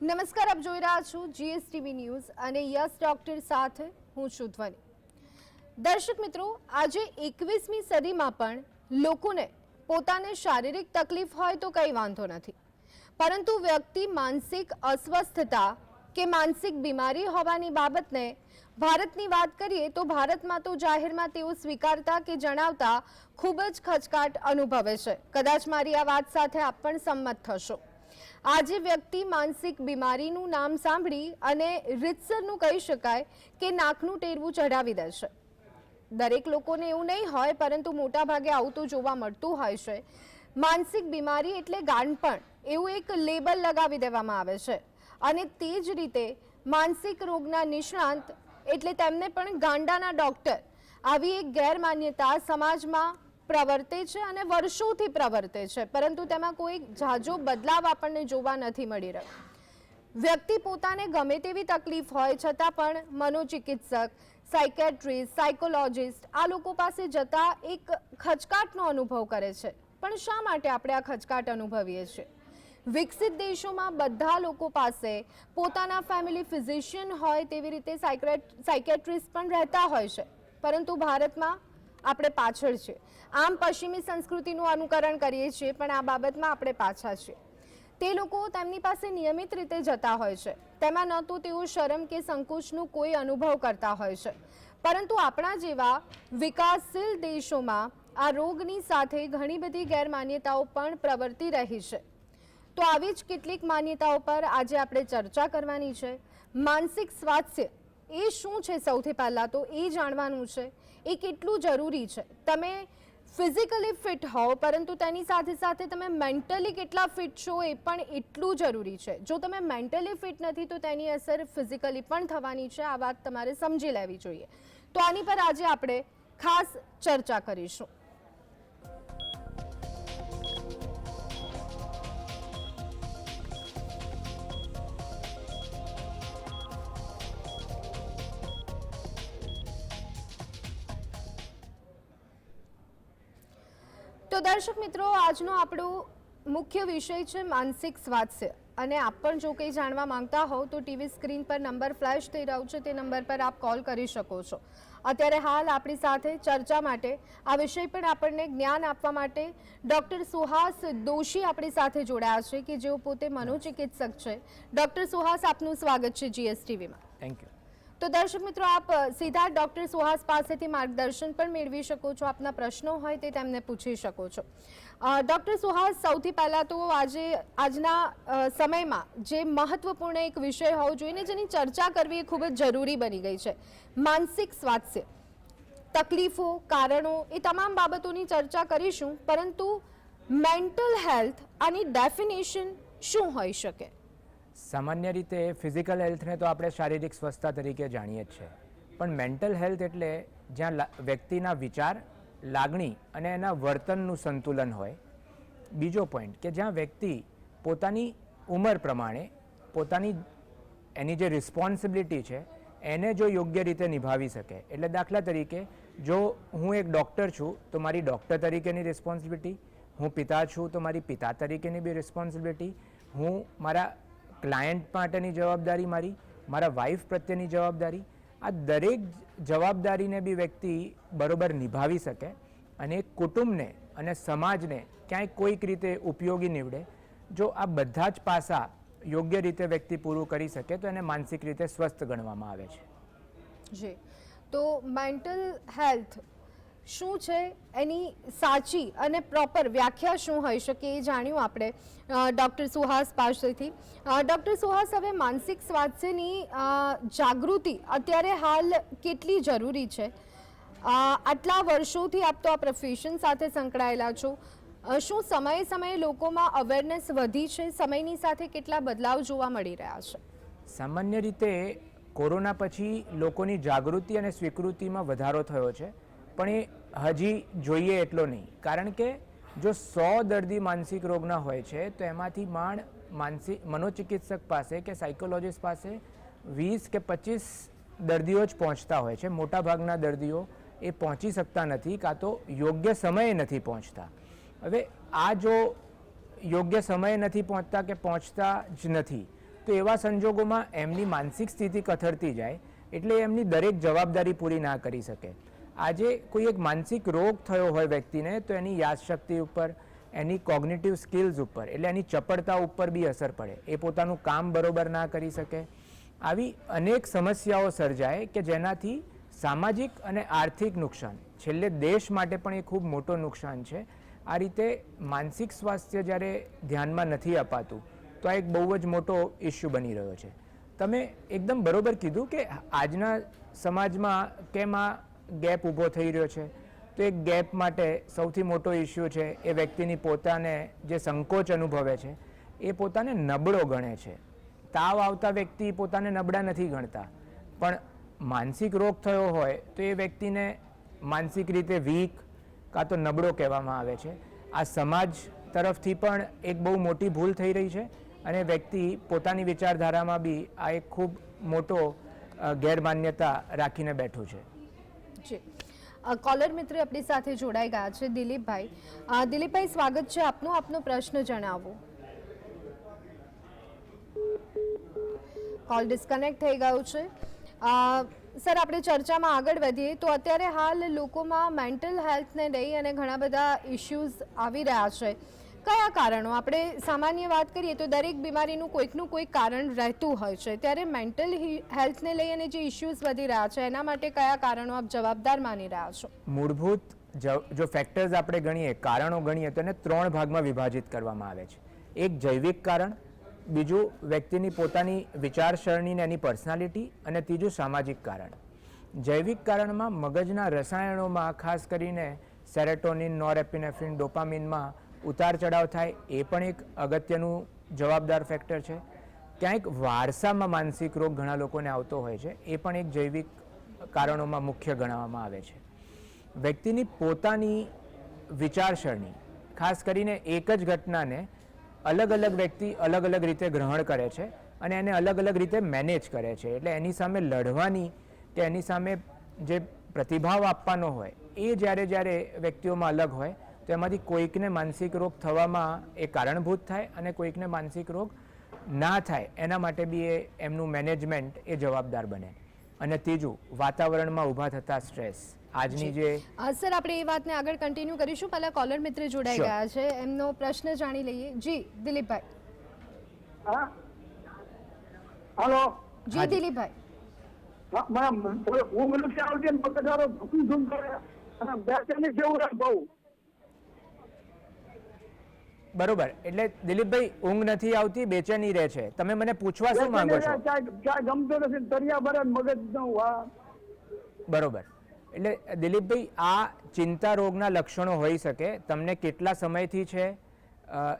નમસ્કાર, આપ જોઈ રહ્યા છો જીએસટીવી ન્યૂઝ અને યસ, ડોક્ટર સાથે હું છું ધ્વનિ. દર્શક મિત્રો, આજે એકવીસમી સદીમાં પણ લોકોને પોતાને શારીરિક તકલીફ હોય તો કંઈ વાંધો નથી. પરંતુ વ્યક્તિ માનસિક અસ્વસ્થતા કે માનસિક બીમારી હોવાની બાબતને ભારતની વાત કરીએ તો ભારતમાં તો જાહેરમાં તેઓ સ્વીકારતા કે જણાવતા ખૂબ જ ખચકાટ અનુભવે છે. કદાચ મારી આ વાત સાથે આપ પણ સંમત થશો. આજે વ્યક્તિ માનસિક બીમારીનું નામ સાંભળી અને રીતસરનું કહી શકાય કે નાકનું ટેરવું ચઢાવી દે છે. દરેક લોકોને એવું નહીં હોય, પરંતુ મોટા ભાગે આવું તો જોવા મળતું હોય છે. માનસિક બીમારી એટલે ગાંડપણ એવું એક લેબલ લગાવી દેવામાં આવે છે. અને તે જ રીતે માનસિક રોગના નિષ્ણાંત એટલે તેમને પણ ગાંડાના ડોક્ટર. આવી એક ગેરમાન્યતા સમાજમાં પ્રવર્તે છે અને વર્ષોથી પ્રવર્તે છે. પરંતુ તેમાં કોઈ ઝાઝો બદલાવ આપણને જોવા નથી મળી રહ્યો. વ્યક્તિ પોતાને ગમે તેવી તકલીફ હોય છતાં પણ મનોચિકિત્સક, સાયકેટ્રિસ્ટ, સાયકોલોજિસ્ટ આ લોકો પાસે જતા એક ખચકાટનો અનુભવ કરે છે. પણ શા માટે આપણે આ ખચકાટ અનુભવીએ છીએ? વિકસિત દેશોમાં બધા લોકો પાસે પોતાના ફેમિલી ફિઝિશિયન હોય તેવી રીતે સાયકેટ્રિસ્ટ પણ રહેતા હોય છે. પરંતુ ભારતમાં આપણે પાછળ છે. આમ પશ્ચિમી સંસ્કૃતિનું અનુકરણ કરીએ છીએ, પણ આ બાબતમાં આપણે પાછા છીએ. તે લોકો તેમની પાસે નિયમિત રીતે જતા હોય છે. તેમાં ન તો તેઓ શરમ કે સંકોચનું કોઈ અનુભવ કરતા હોય છે. પરંતુ આપણા જેવા વિકાસશીલ દેશોમાં આ રોગની સાથે ઘણી બધી ગેરમાન્યતાઓ પણ પ્રવર્તી રહી છે. તો આવી જ કેટલીક માન્યતાઓ પર આજે આપણે ચર્ચા કરવાની છે. માનસિક સ્વાસ્થ્ય એ શું છે સૌથી પહેલાં તો એ જાણવાનું છે. એ કેટલું જરૂરી છે? તમે ફિઝિકલી ફિટ હોવ પરંતુ તેની સાથે સાથે તમે મેન્ટલી કેટલા ફિટ છો એ પણ એટલું જરૂરી છે. જો તમે મેન્ટલી ફિટ નથી, તો તેની અસર ફિઝિકલી પણ થવાની છે. આ વાત તમારે સમજી લેવી જોઈએ. તો આની પર આજે આપણે ખાસ ચર્ચા કરીશું. તો દર્શક મિત્રો, આજનો આપણો મુખ્ય વિષય છે માનસિક સ્વાસ્થ્ય. અને આપ પણ જો કંઈ જાણવા માંગતા હોવ તો ટીવી સ્ક્રીન પર નંબર ફ્લેશ થઈ રહ્યો છે, તે નંબર પર આપ કોલ કરી શકો છો. અત્યારે હાલ આપણી સાથે ચર્ચા માટે, આ વિષય પર આપણને જ્ઞાન આપવા માટે ડૉક્ટર સુહાસ દોશી આપણી સાથે જોડાયા છે, કે જેઓ પોતે મનોચિકિત્સક છે. ડૉક્ટર સુહાસ, આપનું સ્વાગત છે જીએસટીવીમાં થેન્ક યુ તો દર્શક મિત્રો, આપ સીધા ડૉક્ટર સુહાસ પાસેથી માર્ગદર્શન પણ મેળવી શકો છો. આપના પ્રશ્નો હોય તે તેમને પૂછી શકો છો. ડૉક્ટર સુહાસ, સૌથી પહેલાં તો આજે, આજના સમયમાં જે મહત્વપૂર્ણ એક વિષય હોવો જોઈએ ને જેની ચર્ચા કરવી એ ખૂબ જ જરૂરી બની ગઈ છે. માનસિક સ્વાસ્થ્ય, તકલીફો, કારણો એ તમામ બાબતોની ચર્ચા કરીશું, પરંતુ મેન્ટલ હેલ્થ આની ડેફિનેશન શું હોઈ શકે? સામાન્ય રીતે ફિઝિકલ હેલ્થને તો આપણે શારીરિક સ્વસ્થતા તરીકે જાણીએ જ છે. પણ મેન્ટલ હેલ્થ એટલે જ્યાં વ્યક્તિના વિચાર, લાગણી અને એના વર્તનનું સંતુલન હોય. બીજો પોઈન્ટ કે જ્યાં વ્યક્તિ પોતાની ઉંમર પ્રમાણે પોતાની એની જે રિસ્પોન્સિબિલિટી છે, એને જો યોગ્ય રીતે નિભાવી શકે. એટલે દાખલા તરીકે, જો હું એક ડૉક્ટર છું, તો મારી ડૉક્ટર તરીકેની રિસ્પોન્સિબિલિટી હું પિતા છું, તો મારી પિતા તરીકેની બી રિસ્પોન્સિબિલિટી હું મારા ક્લાયન્ટ માટેની જવાબદારી મારી, મારા વાઈફ પ્રત્યેની જવાબદારી, આ દરેક જવાબદારીને બી વ્યક્તિ બરોબર નિભાવી શકે અને કુટુંબને અને સમાજને ક્યાંય કોઈક રીતે ઉપયોગી નીવડે. જો આ બધા જ પાસા યોગ્ય રીતે વ્યક્તિ પૂરું કરી શકે, તો એને માનસિક રીતે સ્વસ્થ ગણવામાં આવે છે. જી. તો મેન્ટલ હેલ્થ શું છે એની સાચી અને પ્રોપર વ્યાખ્યા શું હોઈ શકે એ જાણ્યું આપણે ડૉક્ટર સુહાસ પાસેથી. ડૉક્ટર સુહાસ, હવે માનસિક સ્વાસ્થ્યની જાગૃતિ અત્યારે હાલ કેટલી જરૂરી છે? આટલા વર્ષોથી આપ તો આ પ્રોફેશન સાથે સંકળાયેલા છો. શું સમયે સમયે લોકોમાં અવેરનેસ વધી છે? સમયની સાથે કેટલા બદલાવ જોવા મળી રહ્યા છે? સામાન્ય રીતે કોરોના પછી લોકોની જાગૃતિ અને સ્વીકૃતિમાં વધારો થયો છે. પણ એ હજી જોઈએ એટલો નહીં. કારણ કે જો સો દર્દી માનસિક રોગના હોય છે, તો એમાંથી માંડ માનસિક મનોચિકિત્સક પાસે કે સાયકોલોજીસ્ટ પાસે વીસ કે પચીસ દર્દીઓ જ પહોંચતા હોય છે. મોટાભાગના દર્દીઓ એ પહોંચી શકતા નથી, કાં તો યોગ્ય સમયે નથી પહોંચતા. હવે આ જો યોગ્ય સમયે નથી પહોંચતા કે પહોંચતા જ નથી, તો એવા સંજોગોમાં એમની માનસિક સ્થિતિ કથળતી જાય, એટલે એમની દરેક જવાબદારી પૂરી ના કરી શકે. આજે કોઈ એક માનસિક રોગ થયો હોય વ્યક્તિને, તો એની યાદશક્તિ ઉપર, એની કોગ્નિટિવ સ્કિલ્સ ઉપર, એટલે એની ચપળતા ઉપર બી અસર પડે. એ પોતાનું કામ બરોબર ના કરી શકે. આવી અનેક સમસ્યાઓ સર્જાય કે જેનાથી સામાજિક અને આર્થિક નુકસાન, છેલ્લે દેશ માટે પણ એ ખૂબ મોટો નુકસાન છે. આ રીતે માનસિક સ્વાસ્થ્ય જ્યારે ધ્યાનમાં નથી અપાતું, તો આ એક બહુ જ મોટો ઇસ્યુ બની રહ્યો છે. તમે એકદમ બરોબર કીધું કે આજના સમાજમાં કેમ આ ગેપ ઊભો થઈ રહ્યો છે. તો એક ગેપ માટે સૌથી મોટો ઇસ્યુ છે એ વ્યક્તિની પોતાને જે સંકોચ અનુભવે છે, એ પોતાને નબળો ગણે છે. તાવ આવતા વ્યક્તિ પોતાને નબળા નથી ગણતા. પણ માનસિક રોગ થયો હોય તો એ વ્યક્તિને માનસિક રીતે વીક કાં તો નબળો કહેવામાં આવે છે. આ સમાજ તરફથી પણ એક બહુ મોટી ભૂલ થઈ રહી છે અને વ્યક્તિ પોતાની વિચારધારામાં બી આ એક ખૂબ મોટો ગેરમાન્યતા રાખીને બેઠું છે. જી. કોલર મિત્ર આપણી સાથે જોડાઈ ગયા છે, દિલીપભાઈ. દિલીપભાઈ, સ્વાગત છે આપનું. આપનો પ્રશ્ન જણાવો. કોલ ડિસ્કનેક્ટ થઈ ગયું છે. સર, આપણે ચર્ચામાં આગળ વધીએ તો અત્યારે હાલ લોકોમાં મેન્ટલ હેલ્થને લઈ અને ઘણા બધા ઇશ્યુઝ આવી રહ્યા છે. કયા કારણો? આપણે સામાન્ય વાત કરીએ તો દરેક બીમારીનું કોઈકનું કોઈક કારણ રહેતું હોય છે. ત્યારે મેન્ટલ હેલ્થને લઈ અને જે ઇશ્યુઝ વધી રહ્યા છે, એના માટે કયા કારણો આપ જવાબદાર માની રહ્યા છો? મૂળભૂત જો ફેક્ટર્સ આપણે ગણીએ, કારણો ગણીએ, તો એને ત્રણ ભાગમાં વિભાજિત કરવામાં આવે છે. એક જૈવિક કારણ, બીજું વ્યક્તિની પોતાની વિચારસરણી ને એની પર્સનાલિટી અને ત્રીજું સામાજિક કારણ. જૈવિક કારણમાં મગજના રસાયણોમાં, ખાસ કરીને સેરેટોનિન નોરેપિનેફ્રિન ડોપામિનમાં ઉતાર ચઢાવ થાય, એ પણ એક અગત્યનું જવાબદાર ફેક્ટર છે. ક્યાંક વારસામાં માનસિક રોગ ઘણા લોકોને આવતો હોય છે, એ પણ એક જૈવિક કારણોમાં મુખ્ય ગણાવવામાં આવે છે. વ્યક્તિની પોતાની વિચારસરણી, ખાસ કરીને એક જ ઘટનાને અલગ અલગ વ્યક્તિ અલગ અલગ રીતે ગ્રહણ કરે છે અને એને અલગ અલગ રીતે મેનેજ કરે છે. એટલે એની સામે લડવાની કે એની સામે જે પ્રતિભાવ આપવાનો હોય, એ જ્યારે જ્યારે વ્યક્તિઓમાં અલગ હોય તો એમાંથી કોઈકને માનસિક રોગ થવામાં એ કારણભૂત થાય અને કોઈકને માનસિક રોગ ના થાય એના માટે બી એ એમનું મેનેજમેન્ટ એ જવાબદાર બને. અને ત્રીજું વાતાવરણમાં ઊભા થતા સ્ટ્રેસ. આજની જે. સર આપણે એ વાતને આગળ કન્ટિન્યુ કરીશું. પહેલા કોલર મિત્ર જોડાઈ ગયા છે. એમનો પ્રશ્ન જાણી લઈએ. જી દિલીપભાઈ. હા? જી દિલીપભાઈ. હું મને ઊંઘ નથી આવતી પગધારો ધૂમ ધૂમ કરે. અને બેચેની જેવું રહે બહુ. બરોબર. એટલે દિલીપભાઈ ઊંઘ નથી આવતી બેચેની રહે છે. તમે મને પૂછવા શું માંગો છો? ગમતું નથી. તરિયા ભરે મગજ બરોબર. એટલે દિલીપભાઈ આ ચિંતા રોગના લક્ષણો હોઈ શકે. તમને કેટલા સમયથી છે?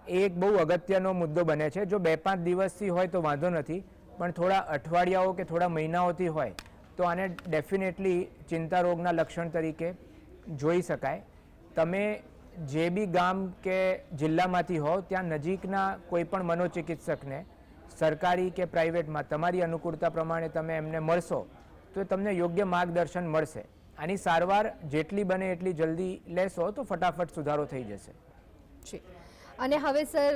એ એક બહુ અગત્યનો મુદ્દો બને છે. જો બે પાંચ દિવસથી હોય તો વાંધો નથી પણ થોડા અઠવાડિયાઓ કે થોડા મહિનાઓથી હોય તો આને ડેફિનેટલી ચિંતા રોગના લક્ષણ તરીકે જોઈ શકાય. તમે જે બી ગામ કે જિલ્લામાંથી હોવ, ત્યાં નજીકના કોઈ પણ મનોચિકિત્સકને, સરકારી કે પ્રાઇવેટમાં, તમારી અનુકૂળતા પ્રમાણે તમે એમને મળશો, તો તમને યોગ્ય માર્ગદર્શન મળશે. આની સારવાર જેટલી બને એટલી જલ્દી લેશો, તો ફટાફટ સુધારો થઈ જશે. અને હવે, સર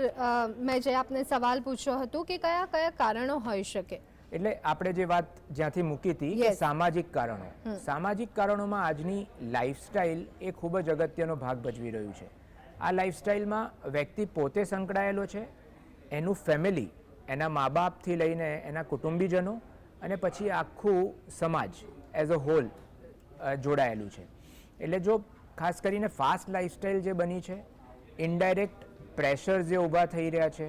મેં જે આપને સવાલ પૂછ્યો હતો કે કયા કયા કારણો હોઈ શકે? એટલે આપણે જે વાત જ્યાંથી મૂકી હતી કે સામાજિક કારણો. સામાજિક કારણોમાં આજની લાઇફસ્ટાઇલ એ ખૂબ જ અગત્યનો ભાગ ભજવી રહ્યું છે. આ લાઇફસ્ટાઇલમાં વ્યક્તિ પોતે સંકળાયેલો છે એનું ફેમિલી એના મા બાપથી લઈને એના કુટુંબીજનો અને પછી આખું સમાજ એઝ અ હોલ જોડાયેલું છે. એટલે જો ખાસ કરીને ફાસ્ટ લાઇફસ્ટાઇલ જે બની છે ઇનડાયરેક્ટ પ્રેશર જે ઊભા થઈ રહ્યા છે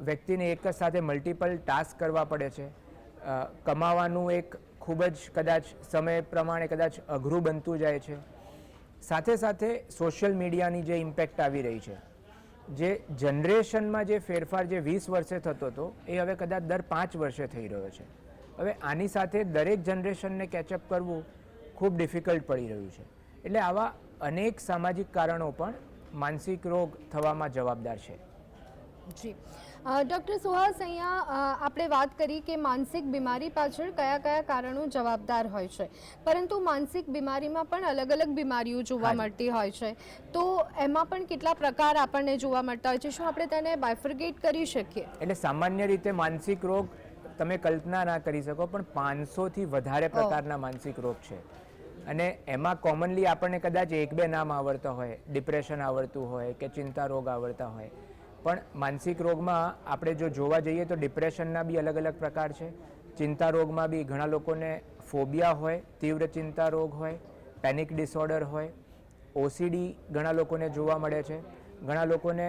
વ્યક્તિને એક જ સાથે મલ્ટિપલ ટાસ્ક કરવા પડે છે કમાવાનું એક ખૂબ જ કદાચ સમય પ્રમાણે કદાચ અઘરું બનતું જાય છે. સાથે સાથે સોશિયલ મીડિયાની જે ઇમ્પેક્ટ આવી રહી છે, જે જનરેશનમાં જે ફેરફાર જે વીસ વર્ષે થતો હતો, એ હવે કદાચ દર પાંચ વર્ષે થઈ રહ્યો છે. હવે આની સાથે દરેક જનરેશનને કેચઅપ કરવું ખૂબ ડિફિકલ્ટ પડી રહ્યું છે. એટલે આવા અનેક સામાજિક કારણો પણ માનસિક રોગ થવામાં જવાબદાર છે. જી. ડૉક્ટર સુહાસ અહીંયા આપણે વાત કરી કે માનસિક બીમારી પાછળ કયા કયા કારણો જવાબદાર હોય છે. પરંતુ માનસિક બીમારીમાં પણ અલગ અલગ બીમારીઓ જોવા મળતી હોય છે. તો એમાં પણ કેટલા પ્રકાર આપણને જોવા મળતા હોય છે? શું આપણે તેને બાયફર્ગેટ કરી શકીએ? એટલે સામાન્ય રીતે માનસિક રોગ તમે કલ્પના ના કરી શકો પણ પાંચસોથી વધારે પ્રકારના માનસિક રોગ છે. અને એમાં કોમનલી આપણને કદાચ એક બે નામ આવડતા હોય ડિપ્રેશન આવડતું હોય કે ચિંતા રોગ આવડતા હોય. પણ માનસિક રોગમાં આપણે જો જોવા જઈએ તો ડિપ્રેશનના બી અલગ અલગ પ્રકાર છે. ચિંતા રોગમાં બી ઘણા લોકોને ફોબિયા હોય, તીવ્ર ચિંતા રોગ હોય, પેનિક ડિસઓર્ડર હોય, ઓસીડી ઘણા લોકોને જોવા મળે છે. ઘણા લોકોને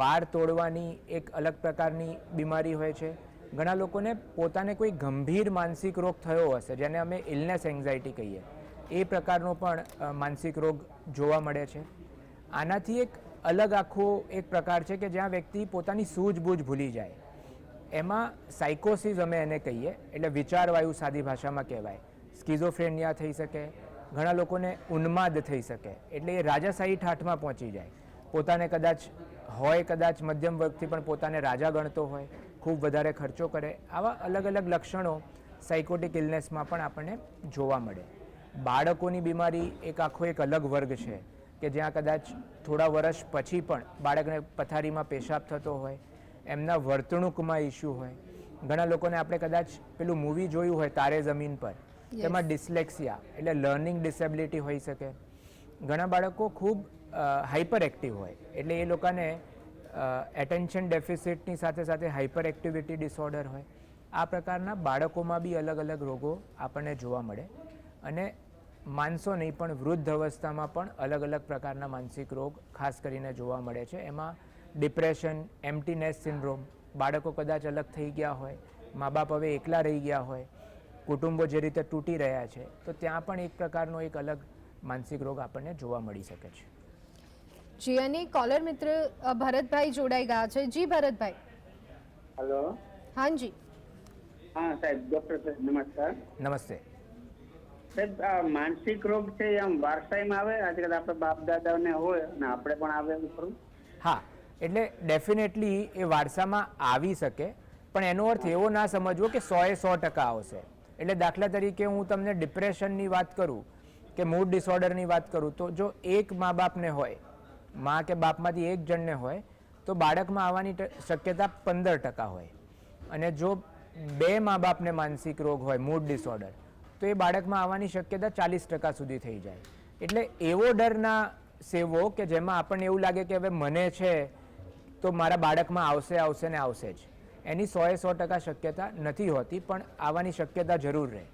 વાર તોડવાની એક અલગ પ્રકારની બીમારી હોય છે. ઘણા લોકોને પોતાને કોઈ ગંભીર માનસિક રોગ થયો હશે, જેને અમે ઇલનેસ એન્ઝાયટી કહીએ. એ પ્રકારનો પણ માનસિક રોગ જોવા મળે છે. આનાથી એક અલગ આખો એક પ્રકાર છે કે જ્યાં વ્યક્તિ પોતાની સૂઝબૂઝ ભૂલી જાય. એમાં સાયકોસિસ અમે એને કહીએ, એટલે વિચારવાયુ સાદી ભાષામાં કહેવાય. સ્કિઝોફ્રેનિયા થઈ શકે, ઘણા લોકોને ઉન્માદ થઈ શકે, એટલે એ રાજાશાહી ઠાઠમાં પહોંચી જાય. પોતાને કદાચ હોય, કદાચ મધ્યમ વર્ગથી પણ પોતાને રાજા ગણતો હોય, ખૂબ વધારે ખર્ચો કરે, આવા અલગ અલગ લક્ષણો સાયકોટિક ઇલનેસમાં પણ આપણને જોવા મળે. બાળકોની બીમારી એક આખો એક અલગ વર્ગ છે. કે જ્યાં કદાચ થોડા વર્ષ પછી પણ બાળકને પથારીમાં પેશાબ થતો હોય એમના વર્તણૂકમાં ઇશ્યુ હોય. ઘણા લોકોને આપણે કદાચ પેલું મૂવી જોયું હોય તારે જમીન પર. તેમાં ડિસ્લેક્સિયા એટલે લર્નિંગ ડિસેબિલિટી હોઈ શકે. ઘણા બાળકો ખૂબ હાઇપર એક્ટિવ હોય એટલે એ લોકોને એટેન્શન ડેફિસિટની સાથે સાથે હાઇપર એક્ટિવિટી ડિસઓર્ડર હોય. આ પ્રકારના બાળકોમાં બી અલગ અલગ રોગો આપણને જોવા મળે. અને માણસો નહીં પણ વૃદ્ધ અવસ્થામાં પણ અલગ અલગ પ્રકારના માનસિક રોગ ખાસ કરીને જોવા મળે છે. એમાં ડિપ્રેશન એમ્ટીનેસ સિન્ડ્રોમ બાળકો કદાચ અલગ થઈ ગયા હોય મા બાપ હવે એકલા રહી ગયા હોય કુટુંબો જે રીતે તૂટી રહ્યા છે તો ત્યાં પણ એક પ્રકારનો એક અલગ માનસિક રોગ આપણને જોવા મળી શકે છે. જી અને કોલર મિત્ર ભરતભાઈ જોડાઈ ગયા છે. જી ભરતભાઈ. હેલો હાજી હા સાહેબ ડોક્ટર સાહેબ નમસ્કાર. નમસ્તે. સાહેબ, આ માનસિક રોગ છે આમ વારસાઈમાં આવે, આજકાલ આપણે બાપ દાદાને હોય અને આપણે પણ આવે એવું ખરું. હા, એટલે ડેફિનેટલી એ વારસામાં આવી શકે, પણ એનો અર્થ એવો ના સમજવો કે સો એ સો ટકા આવશે. એટલે દાખલા તરીકે હું તમને ડિપ્રેશનની વાત કરું, કે મૂડ ડિસઓર્ડરની વાત કરું, તો જો એક મા બાપને હોય, મા કે બાપમાંથી એક જણને હોય, તો બાળકમાં આવવાની શક્યતા પંદર ટકા હોય. અને જો બે મા બાપને માનસિક રોગ હોય મૂડ ડિસઓર્ડર તો એ બાળકમાં આવવાની શક્યતા ચાલીસ ટકા સુધી થઈ જાય. એટલે એવો ડરના સેવો કે જેમાં આપણને એવું લાગે કે હવે મને છે તો મારા બાળકમાં આવશે આવશે ને આવશે જ. એની સો એ સો ટકા શક્યતા નથી હોતી પણ આવવાની શક્યતા જરૂર રહે.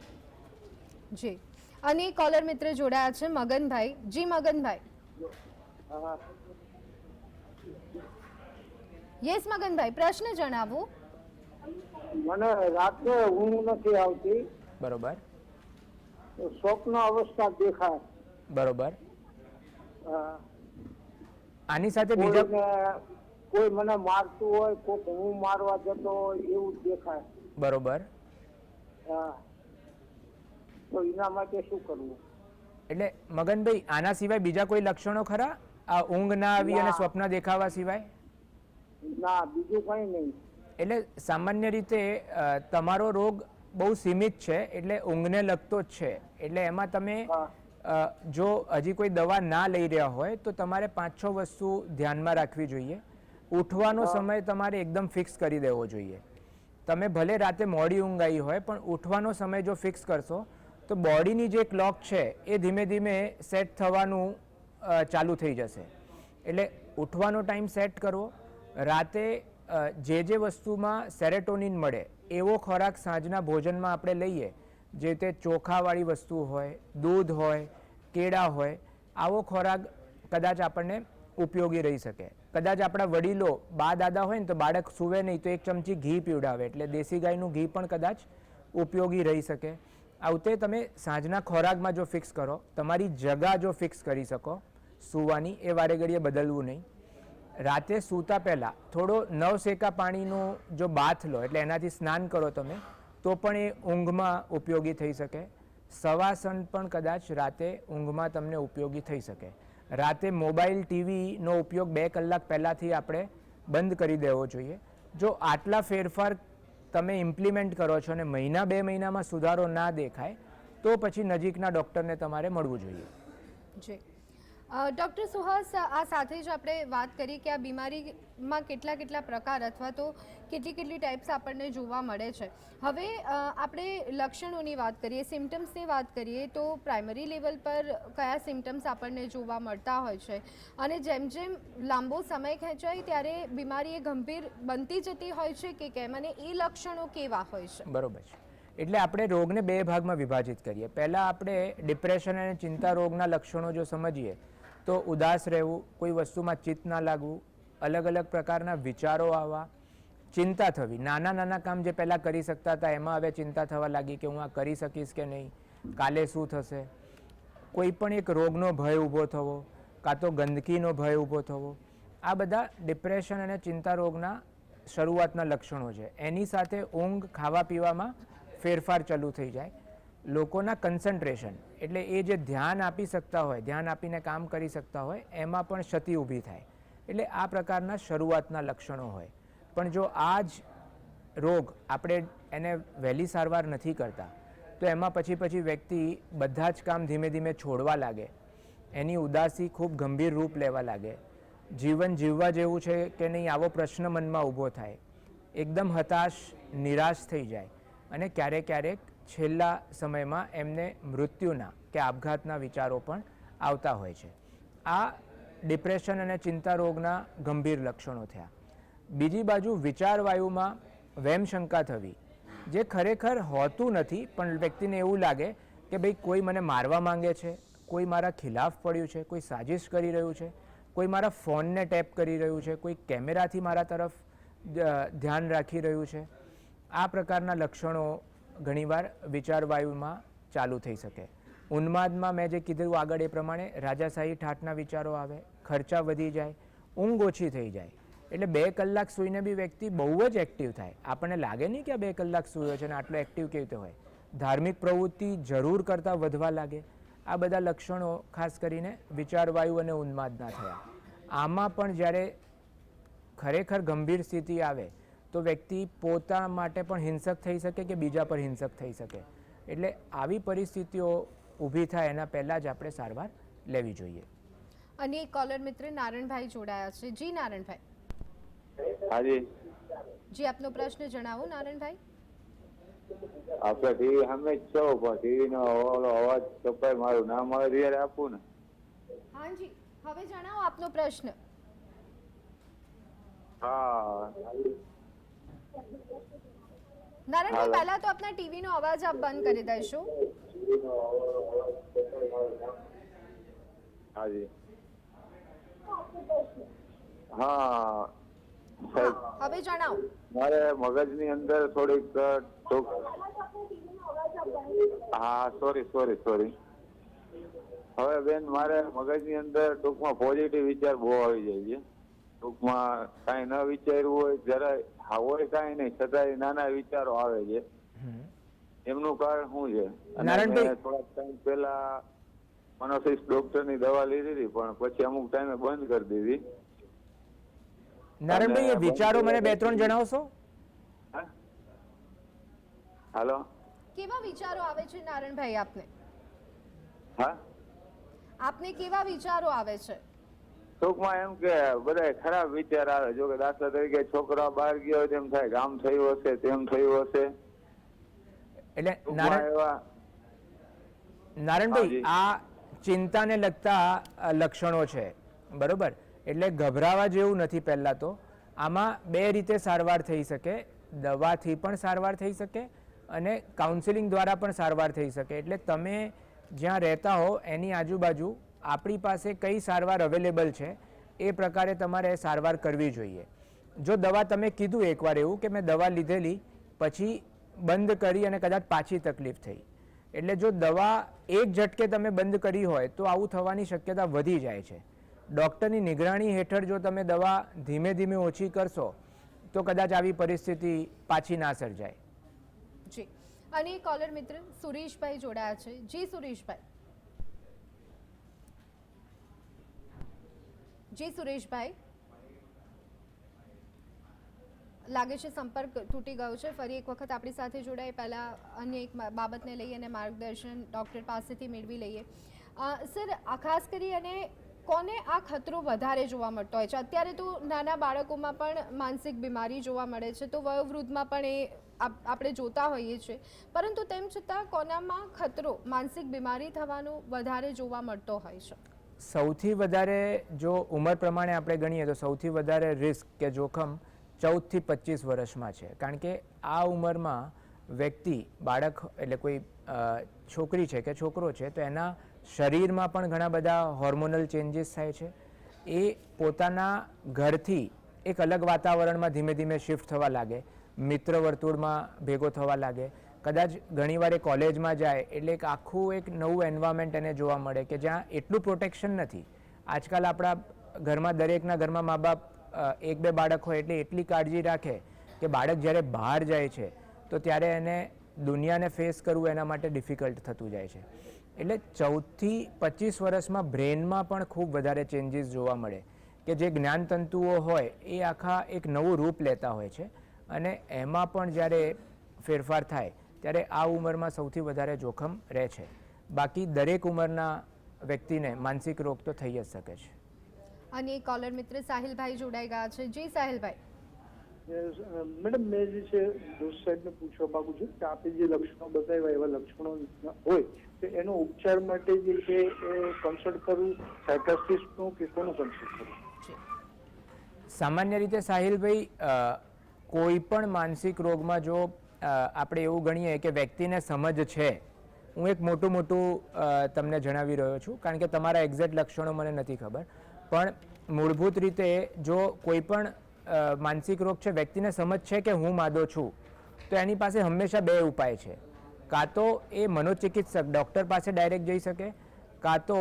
જી. અને કોલર મિત્ર જોડાયા છે મગનભાઈ. જી મગનભાઈ. યસ મગનભાઈ પ્રશ્ન જણાવો. મને રાત્રે ઊંઘ નથી આવતી. બરોબર. સ્વપ્ન અવસ્થા દેખાય. બરોબર. આની સાથે બીજા કોઈ મને મારતું હોય કોક હું મારવા જતો હોય એવું દેખાય. બરોબર. હા તો એના માટે શું કરવું? એટલે મગનભાઈ આના સિવાય બીજા કોઈ લક્ષણો ખરા? આ ઊંઘ ના આવી અને સ્વપ્ન દેખાવા સિવાય? ના બીજું કઈ નહીં. એટલે સામાન્ય રીતે તમારો રોગ બહુ સીમિત છે એટલે ઊંઘને લગતો જ છે. એટલે એમાં તમે જો હજી કોઈ દવા ના લઈ રહ્યા હોય તો તમારે પાંચ છ વસ્તુ ધ્યાનમાં રાખવી જોઈએ. ઉઠવાનો સમય તમારે એકદમ ફિક્સ કરી દેવો જોઈએ. તમે ભલે રાતે મોડી ઊંઘ આવી હોય પણ ઉઠવાનો સમય જો ફિક્સ કરશો તો બોડીની જે ક્લોક છે એ ધીમે ધીમે સેટ થવાનું ચાલુ થઈ જશે. એટલે ઉઠવાનો ટાઈમ સેટ કરવો રાતે જે જે વસ્તુમાં સેરેટોનિન મળે એવો ખોરાક સાંજના ભોજનમાં આપણે લઈએ, જે તે ચોખાવાળી વસ્તુ હોય, દૂધ હોય, કેળા હોય, આવો ખોરાક કદાચ આપણને ઉપયોગી રહી શકે. કદાચ આપણા વડીલો બા દાદા હોય ને તો બાળક સૂવે નહીં તો એક ચમચી ઘી પીવડાવે, એટલે દેશી ગાયનું ઘી પણ કદાચ ઉપયોગી રહી શકે. આવતે તમે સાંજના ખોરાકમાં જો ફિક્સ કરો, તમારી જગા જો ફિક્સ કરી શકો, સૂવાની એ વારે ઘડીએ બદલવું નહીં. રાતે સૂતા પહેલાં થોડો નવસેકા પાણીનો જો બાથ લો, એટલે એનાથી સ્નાન કરો તમે, તો પણ એ ઊંઘમાં ઉપયોગી થઈ શકે. સવાસન પણ કદાચ રાતે ઊંઘમાં તમને ઉપયોગી થઈ શકે. રાતે મોબાઈલ ટીવીનો ઉપયોગ બે કલાક પહેલાંથી આપણે બંધ કરી દેવો જોઈએ. જો આટલા ફેરફાર તમે ઇમ્પ્લિમેન્ટ કરો છો અને મહિના બે મહિનામાં સુધારો ના દેખાય, તો પછી નજીકના ડૉક્ટરને તમારે મળવું જોઈએ. જી. ડૉક્ટર સુહાસ, આ સાથે જ આપણે વાત કરી કે આ બીમારીમાં કેટલા કેટલા પ્રકાર અથવા તો કેટલી કેટલી ટાઈપ્સ આપણને જોવા મળે છે. હવે આપણે લક્ષણોની વાત કરીએ સિમ્ટમ્સની વાત કરીએ, તો પ્રાઇમરી લેવલ પર કયા સિમ્ટમ્સ આપણને જોવા મળતા હોય છે? અને જેમ જેમ લાંબો સમય ખેંચાય, ત્યારે બીમારી એ ગંભીર બનતી જતી હોય છે કે કેમ? અને એ લક્ષણો કેવા હોય છે? બરોબર છે. એટલે આપણે રોગને બે ભાગમાં વિભાજિત કરીએ. પહેલાં આપણે ડિપ્રેશન અને ચિંતા રોગના લક્ષણો જો સમજીએ તો ઉદાસ રહેવું, કોઈ વસ્તુમાં ચિત્ત ના લાગવું, અલગ અલગ પ્રકારના વિચારો આવવા, ચિંતા થવી. નાના નાના કામ જે પહેલાં કરી શકતા હતા, એમાં હવે ચિંતા થવા લાગી કે હું આ કરી શકીશ કે નહીં? કાલે શું થશે? કોઈ પણ એક રોગનો ભય ઊભો થવો, કાં તો ગંદકીનો ભય ઊભો થવો, આ બધા ડિપ્રેશન અને ચિંતા રોગના શરૂઆતના લક્ષણો છે. એની સાથે ઊંઘ ખાવા પીવામાં ફેરફાર ચાલુ થઈ જાય. લોકોના કન્સન્ટ્રેશન એટલે એ જે ધ્યાન આપી શકતા હોય, ધ્યાન આપીને કામ કરી શકતા હોય, એમાં પણ ક્ષતિ ઊભી થાય. એટલે આ પ્રકારના શરૂઆતના લક્ષણો હોય. પણ જો આ જ રોગ આપણે એને વહેલી સારવાર નથી કરતા, તો એમાં પછી પછી વ્યક્તિ બધા જ કામ ધીમે ધીમે છોડવા લાગે. એની ઉદાસી ખૂબ ગંભીર રૂપ લેવા લાગે. જીવન જીવવા જેવું છે કે નહીં, આવો પ્રશ્ન મનમાં ઊભો થાય. એકદમ હતાશ, નિરાશ થઈ જાય. અને ક્યારેક ક્યારેક છેલ્લા સમયમાં એમને મૃત્યુના કે આપઘાતના વિચારો પણ આવતા હોય છે. આ ડિપ્રેશન અને ચિંતા રોગના ગંભીર લક્ષણો થયા. બીજી બાજુ વિચારવાયુમાં વેમશંકા થવી, જે ખરેખર હોતું નથી, પણ વ્યક્તિને એવું લાગે કે ભાઈ કોઈ મને મારવા માંગે છે, કોઈ મારા ખિલાફ પડ્યું છે, કોઈ સાજિશ કરી રહ્યું છે, કોઈ મારા ફોનને ટેપ કરી રહ્યું છે, કોઈ કેમેરાથી મારા તરફ ધ્યાન રાખી રહ્યું છે. આ પ્રકારના લક્ષણો ઘણીવાર વિચારવાયુમાં ચાલુ થઈ શકે. ઉન્માદમાં મેં જે કીધું આગળ એ પ્રમાણે રાજાશાહી ઠાઠના વિચારો આવે, ખર્ચા વધી જાય, ઊંઘ ઓછી થઈ જાય. એટલે બે કલાક સૂઈને બી વ્યક્તિ બહુ જ એક્ટિવ થાય. આપણને લાગે નહીં કે બે કલાક સૂયો છે અને આટલો એક્ટિવ કેવી રીતે હોય? ધાર્મિક પ્રવૃત્તિ જરૂર કરતાં વધવા લાગે. આ બધા લક્ષણો ખાસ કરીને વિચારવાયુ અને ઉન્માદના થયા. આમાં પણ જ્યારે ખરેખર ગંભીર સ્થિતિ આવે તો વ્યક્તિ પોતા માટે પણ હિંસક થઈ શકે કે બીજા પર હિંસક થઈ શકે? એટલે આવી પરિસ્થિતિઓ ઊભી થાય એના પહેલાં જ આપણે સારવાર લેવી જોઈએ. અને એક કોલર મિત્ર નારણભાઈ જોડાયા છે. જી નારણભાઈ. હાજી. જી આપનો પ્રશ્ન જણાવો નારણભાઈ. આપણે ટીવી સામે જ છો પણ ટીવી નો ઓલો અવાજ કપાય મારું નામ આવે ત્યારે આપું ને. હા જી હવે જણાવો આપનો પ્રશ્ન. હા નારણભાઈ હાલો. પહેલા તો આપના ટીવીનો અવાજ આપ બંધ કરી દેશો હાજી. હા હવે જણાવો. મારે મગજની અંદર થોડીક ટૂંક- હા સોરી સોરી સોરી હવે બેન મારે મગજની અંદર ટૂંકમાં પોઝિટિવ વિચાર બહુ આવી જાય છે. ટૂંકમાં કાંઈ ન વિચાર્યું હોય જરાય હોય કાંઈ નહીં છતાંય નાના વિચારો આવે છે. એમનું કારણ શું છે? નારાયણભાઈ- થોડાક ટાઈમ પહેલા મનોફિસ ડોક્ટરની દવા લીધી હતી પણ પછી અમુક ટાઈમે બંધ કરી દીધી. નારાયણભાઈ એ વિચારો મને બે ત્રણ જણાવશો? હા? હાલો? કેવા વિચારો આવે છે નારાયણભાઈ આપને? હા? આપને કેવા વિચારો આવે છે? ટૂંકમાં એમ કે બધા ખરાબ વિચાર આવે. જો કે દાખલા તરીકે છોકરા બહાર ગયા હોય તેમ થાય ગામ થયું હશે તેમ થયું હશે. એટલે નારાયણભાઈ આ ચિંતાને લગતા લક્ષણો છે. બરોબર? એટલે ગભરાવા જેવું નથી પહેલાં તો. આમાં બે રીતે સારવાર થઈ શકે. દવાથી પણ સારવાર થઈ શકે અને કાઉન્સિલિંગ દ્વારા પણ સારવાર થઈ શકે. એટલે તમે જ્યાં રહેતા હો એની આજુબાજુ આપણી પાસે કઈ સારવાર અવેલેબલ છે, એ પ્રકારે તમારે સારવાર કરવી જોઈએ. જો દવા તમે કીધું એકવાર એવું કે મેં દવા લીધેલી, પછી બંધ કરી અને કદાચ પાછી તકલીફ થઈ. એટલે જો દવા એક ઝટકે તમે બંધ કરી હોય, તો આવું થવાની શક્યતા વધી જાય છે. ડૉક્ટરની નિગરાણી હેઠળ જો તમે દવા ધીમે ધીમે ઓછી કરશો, તો કદાચ આવી પરિસ્થિતિ પાછી ના સર્જાય. જી. અને કોલર મિત્ર સુરેશભાઈ જોડાયા છે. જી સુરેશભાઈ. જી સુરેશભાઈ લાગે છે સંપર્ક તૂટી ગયો છે. ફરી એક વખત આપણી સાથે જોડાય. પહેલાં અન્ય એક બાબતને લઈ અને માર્ગદર્શન ડૉક્ટર પાસેથી મેળવી લઈએ. સર, આ ખાસ કરી અને કોને આ ખતરો વધારે જોવા મળતો હોય છે? અત્યારે તો નાના બાળકોમાં પણ માનસિક બીમારી જોવા મળે છે. તો વયોવૃદ્ધમાં પણ એ આપ- આપણે જોતા હોઈએ છીએ પરંતુ તેમ છતાં કોનામાં ખતરો, માનસિક બીમારી થવાનો વધારે જોવા મળતો હોય છે? સૌથી વધારે જો ઉંમર પ્રમાણે આપણે ગણીએ તો સૌથી વધારે રિસ્ક કે જોખમ ચૌદથી પચીસ વર્ષમાં છે. કારણ કે આ ઉંમરમાં વ્યક્તિ, બાળક એટલે કોઈ છોકરી છે કે છોકરો છે તો એના શરીરમાં પણ ઘણા બધા હોર્મોનલ ચેન્જીસ થાય છે. એ પોતાના ઘરથી એક અલગ વાતાવરણમાં ધીમે ધીમે શિફ્ટ થવા લાગે. મિત્ર વર્તુળમાં ભેગો થવા લાગે. કદાચ ઘણીવાર એ કોલેજમાં જાય એટલે એક આખું એક નવું એન્વાયરમેન્ટ એને જોવા મળે કે જ્યાં એટલું પ્રોટેક્શન નથી. આજકાલ આપણા ઘરમાં દરેકના ઘરમાં મા બાપ એક બે બાળક હોય એટલે એટલી કાળજી રાખે કે બાળક જ્યારે બહાર જાય છે, તો ત્યારે એને દુનિયાને ફેસ કરવું એના માટે ડિફિકલ્ટ થતું જાય છે. એટલે ચૌદથી પચીસ વર્ષમાં બ્રેનમાં પણ ખૂબ વધારે ચેન્જીસ જોવા મળે કે જે જ્ઞાનતંતુઓ હોય એ આખા એક નવું રૂપ લેતા હોય છે અને એમાં પણ જ્યારે ફેરફાર થાય ત્યારે આ ઉંમરમાં સૌથી વધારે જોખમ રહે છે. બાકી દરેક ઉંમરના વ્યક્તિને માનસિક રોગ તો થઈ જ શકે છે. અને કોલર મિત્ર સાહિલભાઈ જોડાઈ ગયા છે. જી સાહિલભાઈ. મેડમ મેં જે છે દોસ્ત સાહેબને પૂછવા માંગુ છું કે આપે જે લક્ષણો બતાવ્યા એવા લક્ષણો હોય તો એનો ઉપચાર માટે જે છે એ કન્સલ્ટ કરવું સાયકાસ્ટ્રિસ્ટનું કે કોનું કન્સલ્ટ કરવું સામાન્ય રીતે સાહિલભાઈ કોઈ પણ માનસિક રોગમાં જો આપણે એવું ગણીએ કે વ્યક્તિને સમજ છે. હું એક મોટું મોટું તમને જણાવી રહ્યો છું, કારણ કે તમારા એક્ઝેક્ટ લક્ષણો મને નથી ખબર. પણ મૂળભૂત રીતે જો કોઈ પણ માનસિક રોગ છે, વ્યક્તિને સમજ છે કે હું માદો છું, તો એની પાસે હંમેશા બે ઉપાય છે. કાં તો એ મનોચિકિત્સક ડૉક્ટર પાસે ડાયરેક્ટ જઈ શકે, કાં તો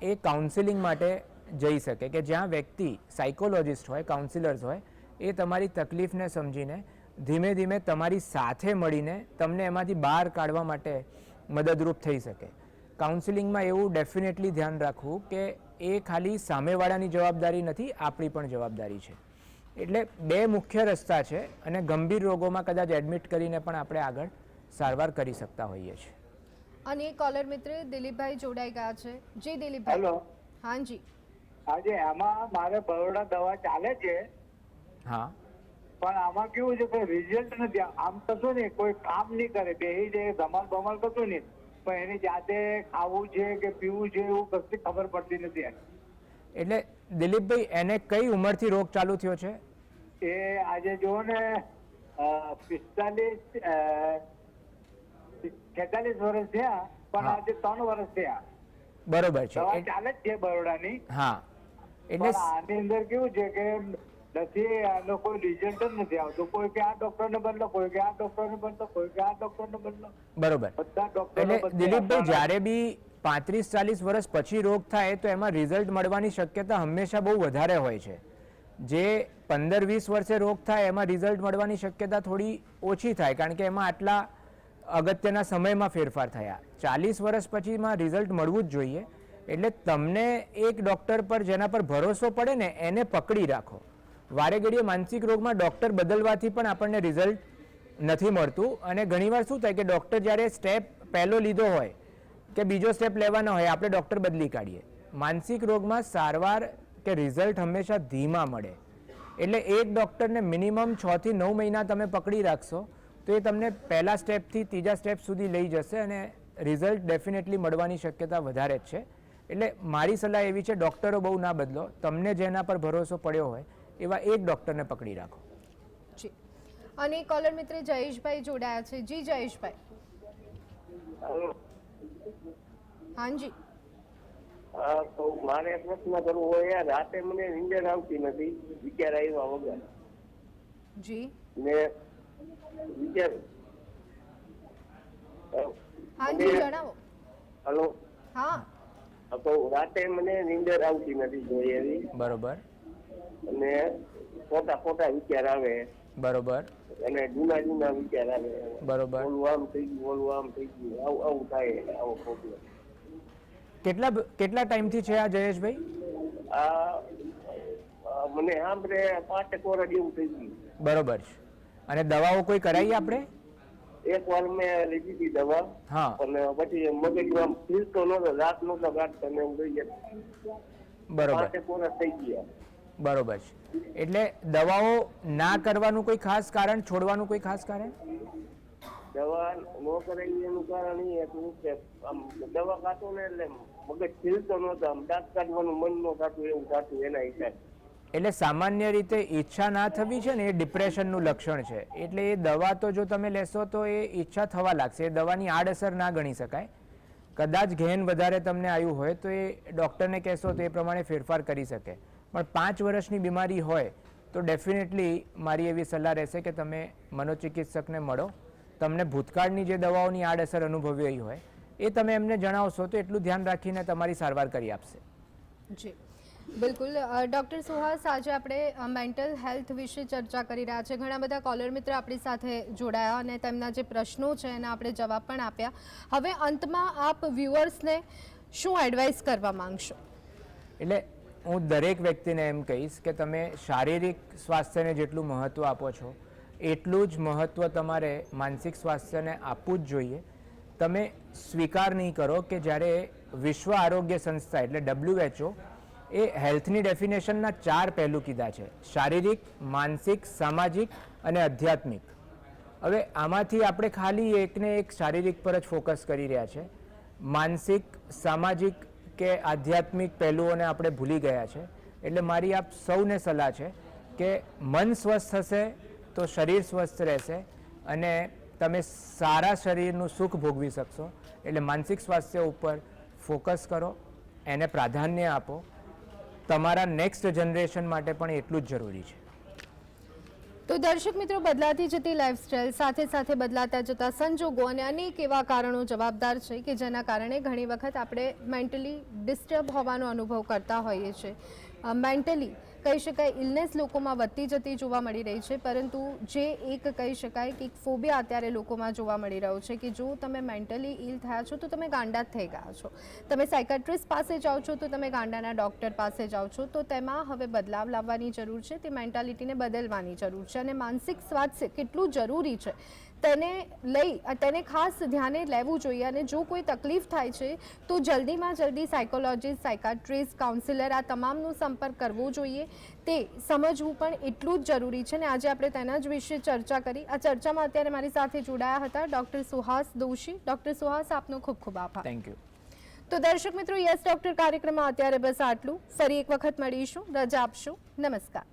એ કાઉન્સિલિંગ માટે જઈ શકે, કે જ્યાં વ્યક્તિ સાયકોલોજિસ્ટ હોય કાઉન્સિલર્સ હોય, એ તમારી તકલીફને સમજીને ધીમે ધીમે તમારી સાથે મળીને તમને એમાંથી બહાર કાઢવા માટે મદદરૂપ થઈ શકે. કાઉન્સિલિંગમાં એવું ડેફિનેટલી ધ્યાન રાખવું કે એ ખાલી સામેવાળાની જવાબદારી નથી આપણી પણ જવાબદારી છે. એટલે બે મુખ્ય રસ્તા છે અને ગંભીર રોગોમાં કદાચ એડમિટ કરીને પણ આપણે આગળ સારવાર કરી શકતા હોઈએ છીએ. અને એક કોલર મિત્ર દિલીપભાઈ જોડાઈ ગયા છે. જી દિલીપભાઈ. હેલો હાજી આજે આમાં મારે બરોડા દવા ચાલે છે. હા. પણ આમાં કેવું છે કે રિઝલ્ટ નથી. આમ કશું નહીં કોઈ કામ નહીં કરે. બેહી જાય ધમાલ બમાલ કશું નહીં પણ એની જાતે ખાવું છે કે પીવું છે એવું કશી ખબર પડતી નથી એટલે દિલીપભાઈ એને કઈ ઉંમરથી રોગ ચાલુ થયો છે? એ આજે જુઓ ને પિસ્તાલીસ છેતાલીસ વર્ષ થયા પણ આજે ત્રણ વર્ષ થયા. બરોબર છે. ચાલે જ છે બરોડાની. હા. એટલે આની અંદર કેવું છે કે નથી આનો કોઈ રિઝલ્ટ જ નથી આવતું. કોઈ કે આ ડોક્ટર ને બદલો કોઈ કે આ ડોક્ટર ને બદલો કોઈ કે આ ડોક્ટર ને બદલો. બરોબર. બધા ડોક્ટર એટલે દિલીપભાઈ જ્યારે બી પાંત્રીસ ચાલીસ વર્ષ પછી રોગ થાય તો એમાં રિઝલ્ટ મળવાની શક્યતા હંમેશા બહુ વધારે હોય છે. જે પંદર વીસ વર્ષે રોગ થાય એમાં રિઝલ્ટ મળવાની શક્યતા થોડી ઓછી થાય કારણ કે એમાં આટલા અગત્યના સમયમાં ફેરફાર થયા. ચાલીસ વર્ષ પછીમાં રિઝલ્ટ મળવું જ જોઈએ. એટલે તમને એક ડૉક્ટર પર જેના પર ભરોસો પડે ને એને પકડી રાખો. વારે ઘડીએ માનસિક રોગમાં ડૉક્ટર બદલવાથી પણ આપણને રિઝલ્ટ નથી મળતું. અને ઘણીવાર શું થાય કે ડૉક્ટર જ્યારે સ્ટેપ પહેલો લીધો હોય કે બીજો સ્ટેપ લેવાનો હોય, આપણે ડૉક્ટર બદલી કાઢીએ. માનસિક રોગમાં સારવાર કે રિઝલ્ટ હંમેશા ધીમા મળે. એટલે એક ડૉક્ટરને મિનિમમ છથી નવ મહિના તમે પકડી રાખશો, તો એ તમને પહેલા સ્ટેપથી ત્રીજા સ્ટેપ સુધી લઈ જશે અને રિઝલ્ટ ડેફિનેટલી મળવાની શક્યતા વધારે જ છે. એટલે મારી સલાહ એવી છે, ડૉક્ટરો બહુ ના બદલો. તમને જેના પર ભરોસો પડ્યો હોય એવા એક ડૉક્ટરને પકડી રાખો. જી. અને કોલર મિત્ર જયેશભાઈ જોડાયા છે. જી જયેશભાઈ. હાજી. હા તો મારે પ્રશ્ન કરવો હોય રાતે મને નીંદર આવતી નથી વિચાર આવ્યા વગર. જી. ને વિચાર હાજી જણાવો. હલો. હા. તો રાતે મને નીંદર આવતી નથી જોઈએ એવી. બરોબર. અને ખોટા ખોટા વિચાર આવે. બરોબર. અને જૂના જૂના વિચાર આવે. બરોબર. ઓલું આમ થઈ ગયું ઓલું આમ થઈ ગયું આવું આવું થાય આવો પ્રોબ્લેમ કેટલા કેટલા ટાઈમથી છે આ જયેશભાઈ? આ મને સાંભળે પાંચેક વર્ષ જેવું થઈ ગયું. બરોબર છે. અને દવાઓ કોઈ કરાવી આપણે? એક વાર મેં લીધી હતી દવા. હા. અને પછી મગજમાં ફીલતો નતો રાત નતો એવું થઈ ગયા. બરોબર. પાંચેક વર્ષ થઈ ગયા. બરોબર છે. એટલે દવાઓ ના કરવાનું કોઈ ખાસ કારણ છોડવાનું કોઈ ખાસ કારણ? દવા ન કરાવી એનું કારણ એ હતું કે આમ દવા ખાતો ને એટલે મગજ ખીલતો નતો આમ દાંત કાઢવાનું મન નો થતું એવું થતું એના હિસાબે. એટલે સામાન્ય રીતે ઈચ્છા ના થવી છે ને એ ડિપ્રેશનનું લક્ષણ છે. એટલે એ દવા તો જો તમે લેશો તો એ ઈચ્છા થવા લાગશે. એ દવાની આડઅસર ના ગણી શકાય. કદાચ ઘેન વધારે તમને આવ્યું હોય તો એ ડૉક્ટરને કહેશો તો એ પ્રમાણે ફેરફાર કરી શકે. પણ પાંચ વર્ષની બીમારી હોય તો ડેફિનેટલી મારી એવી સલાહ રહેશે કે તમે મનોચિકિત્સકને મળો. તમને ભૂતકાળની જે દવાઓની આડઅસર અનુભવી હોય એ તમે એમને જણાવશો તો એટલું ધ્યાન રાખીને તમારી સારવાર કરી આપશે. જી. બિલકુલ. ડૉક્ટર સુહાસ આજે આપણે મેન્ટલ હેલ્થ વિશે ચર્ચા કરી રહ્યા છે. ઘણા બધા કોલર મિત્ર આપણી સાથે જોડાયા અને તેમના જે પ્રશ્નો છે એના આપણે જવાબ પણ આપ્યા. હવે અંતમાં આપ વ્યુઅર્સને શું એડવાઇસ કરવા માંગશો? એટલે હું દરેક વ્યક્તિને એમ કહીશ કે તમે શારીરિક સ્વાસ્થ્યને જેટલું મહત્ત્વ આપો છો, એટલું જ મહત્ત્વ તમારે માનસિક સ્વાસ્થ્યને આપવું જ જોઈએ. તમે સ્વીકાર નહીં કરો કે જ્યારે વિશ્વ આરોગ્ય સંસ્થા એટલે ડબલ્યુએચઓ એ હેલ્થની ડેફિનેશનના ચાર પહેલું કીધા છે, શારીરિક, માનસિક, સામાજિક અને આધ્યાત્મિક. હવે આમાંથી આપણે ખાલી એકને એક શારીરિક પર જ ફોકસ કરી રહ્યા છે. માનસિક, સામાજિક કે આધ્યાત્મિક પહેલુઓને આપણે ભૂલી ગયા છે. એટલે મારી આપ સૌને સલાહ છે કે મન સ્વસ્થ હશે તો શરીર સ્વસ્થ રહેશે અને તમે સારા શરીરનું સુખ ભોગવી શકશો. એટલે માનસિક સ્વાસ્થ્ય ઉપર ફોકસ કરો, એને પ્રાધાન્ય આપો. તમારા નેક્સ્ટ જનરેશન માટે પણ એટલું જ જરૂરી છે. તો દર્શક મિત્રો, બદલાતી જતી લાઇફસ્ટાઇલ સાથે સાથે બદલાતા જતા સંજોગો અને અનેક એવા કારણો જવાબદાર છે કે જેના કારણે ઘણી વખત આપણે મેન્ટલી ડિસ્ટર્બ હોવાનો અનુભવ કરતા હોઈએ છીએ. મેન્ટલી કહી શકાય ઇલનેસ લોકોમાં વધતી જતી જોવા મળી રહી છે, પરંતુ જે એક કહી શકાય કે ફોબિયા અત્યારે લોકોમાં જોવા મળી રહ્યો છે કે જો તમે મેન્ટલી ઇલ થયા છો, તો તમે ગાંડા જ થઈ ગયા છો. તમે સાયકાટ્રિસ્ટ પાસે જાઓ છો, તો તમે ગાંડાના ડૉક્ટર પાસે જાઓ છો, તો તેમાં હવે બદલાવ લાવવાની જરૂર છે, તે મેન્ટાલિટીને બદલવાની જરૂર છે અને માનસિક સ્વાસ્થ્ય કેટલું જરૂરી છે. તેને લઈ તેને ખાસ ધ્યાને લેવું જોઈએ અને જો કોઈ તકલીફ થાય છે તો જલ્દીમાં જલ્દી સાયકોલોજીસ્ટ સાયકાટ્રિસ્ટ કાઉન્સિલર આ તમામનો સંપર્ક કરવો જોઈએ. તે સમજવું પણ એટલું જ જરૂરી છે ને આજે આપણે તેના જ વિશે ચર્ચા કરી. આ ચર્ચામાં અત્યારે મારી સાથે જોડાયા હતા ડૉક્ટર સુહાસ દોશી. ડૉક્ટર સુહાસ આપનો ખૂબ ખૂબ આભાર. થેન્ક યુ તો દર્શક મિત્રો યસ ડૉક્ટર કાર્યક્રમમાં અત્યારે બસ આટલું. ફરી એક વખત મળીશું. રજા આપશો. નમસ્કાર.